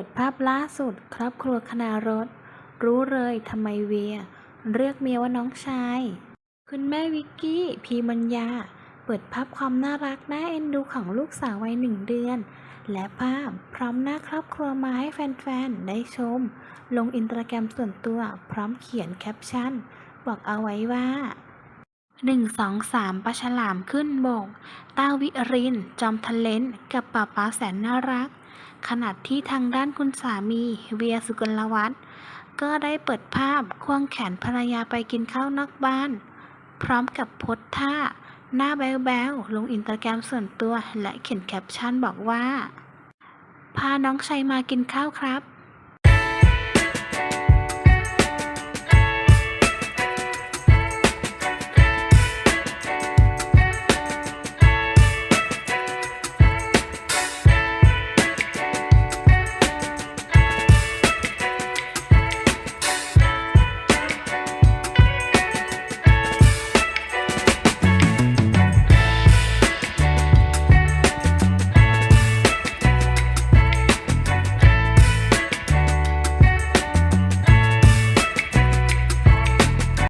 ปิดภาพล่าสุด ครอบครัวคณารถ รู้เลยทำไมเวีย เรียกเมียว่าน้องชาย คุณแม่วิกกี้ พีมัญญา เปิดภาพความน่ารักน่าเอ็นดูของลูกสาววัยหนึ่งเดือน และภาพพร้อมหน้าครอบครัวมาให้แฟนๆ ได้ชม ลงอินสตาแกรมส่วนตัวพร้อมเขียนแคปชั่น บอกเอาไว้ว่าหนึ่งสองสามปลาฉลามขึ้นบก ต้าวิริน จอมทะเลนกับป่าป๊าแสนน่ารัก ขณะที่ทางด้านคุณสามีเวียสุกลวัฒน์ก็ได้เปิดภาพควงแขนภรรยาไปกินข้าวนอกบ้าน พร้อมกับโพสท่า หน้าแบ๊วๆลงอินสตาแกรมส่วนตัวและเขียนแคปชั่นบอกว่า พาน้องชัยมากินข้าวครับ